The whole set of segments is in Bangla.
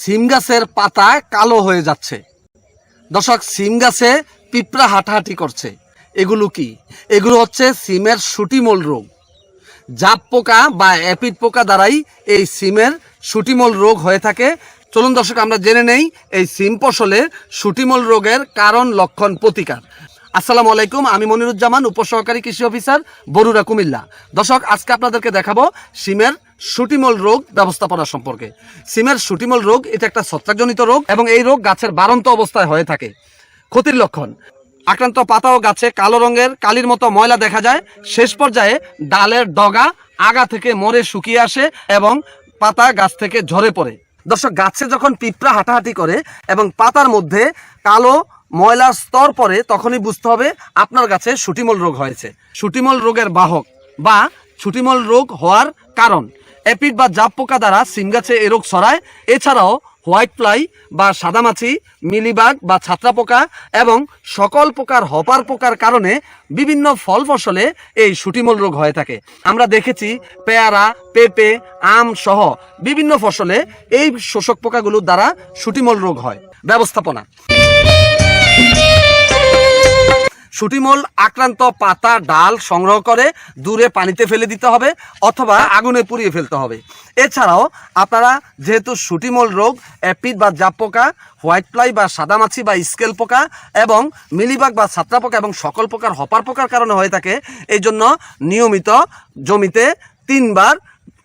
সিম গাছের পাতা কালো হয়ে যাচ্ছে। দর্শক, সিম গাছে পিঁপড়া হাঁটাহাঁটি করছে। এগুলো কি? এগুলো হচ্ছে সিমের সুটিমল রোগ। জাপ পোকা বা অ্যাপিড পোকা দ্বারাই এই সিমের সুটিমল রোগ হয়ে থাকে। চলুন দর্শক, আমরা জেনে নেই এই সিম ফসলে সুটিমল রোগের কারণ, লক্ষণ, প্রতিকার। আসসালামু আলাইকুম, আমি মনিরুজ্জামান, উপসহকারী কৃষি অফিসার বরুরা কুমিল্লা। দর্শক, আজকে আপনাদেরকে দেখাবো সিমের সুটিমল রোগ ব্যবস্থাপনা সম্পর্কে। সিমের সুটিমল রোগ, এটা একটা ছত্রাকজনিত রোগ এবং এই রোগ গাছের বারন্ত অবস্থায় হয়ে থাকে। ক্ষতির লক্ষণ, আক্রান্ত পাতা ও গাছে কালো রঙের, কালির মতো ময়লা দেখা যায়। শেষ পর্যায়ে ডালের ডগা আগা থেকে মরে শুকিয়ে আসে এবং পাতা গাছ থেকে ঝরে পড়ে। দর্শক, গাছে যখন পিঁপড়া হাঁটাহাঁটি করে এবং পাতার মধ্যে কালো ময়লার স্তর পরে তখনই বুঝতে হবে আপনার গাছে সুটিমল রোগ হয়েছে। সুটিমল রোগের বাহক বা সুটিমল রোগ হওয়ার কারণ। অ্যাপিড বা জাপ পোকা দ্বারা সিম গাছে এ রোগ ছড়ায়। এছাড়াও হোয়াইট ফ্লাই বা সাদামাছি, মিলিবাগ বা ছাত্রা পোকা এবং সকল প্রকার হপার পোকার কারণে বিভিন্ন ফল ফসলে এই সুটিমল রোগ হয়ে থাকে। আমরা দেখেছি পেয়ারা, পেঁপে, আম সহ বিভিন্ন ফসলে এই শোষক পোকাগুলোর দ্বারা সুটিমল রোগ হয়। ব্যবস্থাপনা। সুটিমল আক্রান্ত পাতা ডাল সংগ্রহ করে দূরে পানিতে ফেলে দিতে হবে অথবা আগুনে পুড়িয়ে ফেলতে হবে। এছাড়াও আপনারা যেহেতু সুটিমল রোগ, অ্যাপিড বা জাপ পোকা, হোয়াইট ফ্লাই বা সাদামাছি বা স্কেল পোকা এবং মিলিবাগ বা ছাত্রা পোকা এবং সকল প্রকার হপার পোকার কারণে হয়ে থাকে এই জন্য নিয়মিত জমিতে তিনবার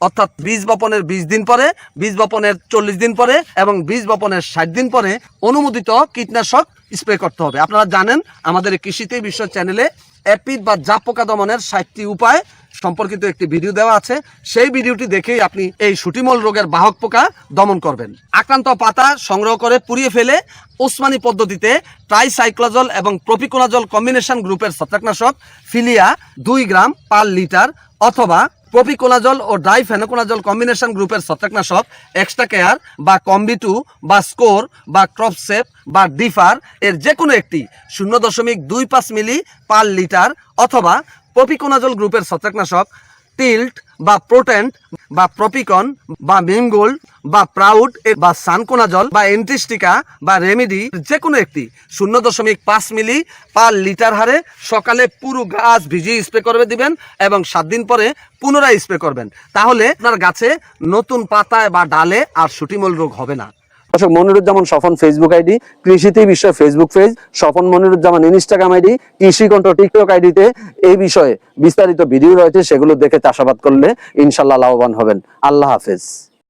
অর্থাৎ বীজ বপনের বিশ দিন পরে, বীজ বপনের চল্লিশ দিন পরে এবং বীজ বপনের ষাট দিন পরে অনুমোদিত কীটনাশক স্প্রে করতে হবে। আপনারা জানেন, আমাদের কৃষিতে বিশ্ব চ্যানেলে অ্যাপিড বা জাপ পোকা দমনের ষাটটি উপায় সম্পর্কিত একটি ভিডিও দেওয়া আছে। সেই ভিডিওটি দেখেই আপনি এই সুটিমল রোগের বাহক পোকা দমন করবেন। আক্রান্ত পাতা সংগ্রহ করে পুড়িয়ে ফেলে ওসমানি পদ্ধতিতে ট্রাইসাইক্লোজল এবং প্রপিকোনাজল কম্বিনেশন গ্রুপের ছত্রাকনাশক ফিলিয়া দুই গ্রাম পার লিটার অথবা প্রপিকোনাজল ও ড্রাই ডাইফেনোকোনাজল কম্বিনেশন গ্রুপের ছত্রাকনাশক এক্সট্রা কেয়ার বা কম্বি টু বা স্কোর বা ক্রপ সেপ বা ডিফার এর যে কোনো একটি শূন্য দশমিক দুই পাঁচ মিলি পার লিটার অথবা প্রপিকোনাজল গ্রুপের ছত্রাকনাশক, টিল্ট বা প্রোটেন্ট বা প্রপিকন, বা মিমগোল্ড বা প্রাউড বা সানকোনা জল বা এন্টিস্টিকা বা রেমিডি যে কোনো একটি, শূন্য দশমিক পাঁচ মিলি পার লিটার হারে সকালে পুরো গাছ ভিজিয়ে স্প্রে করবে দিবেন এবং সাত দিন পরে পুনরায় স্প্রে করবেন। তাহলে আপনার গাছে নতুন পাতায় বা ডালে আর সুটিমল রোগ হবে না। দর্শক, মনিরুজ্জামান স্বপন ফেসবুক আইডি কৃষিতে বিশ্ব Facebook page Swapan Moniruzzaman Instagram ID কৃষি কন্ট্রো টিকটক আইডিতে এই বিষয়ে বিস্তারিত ভিডিও রয়েছে, সেগুলো দেখে চাষাবাদ করলে ইনশাল্লাহ লাভবান হবেন। আল্লাহ হাফেজ।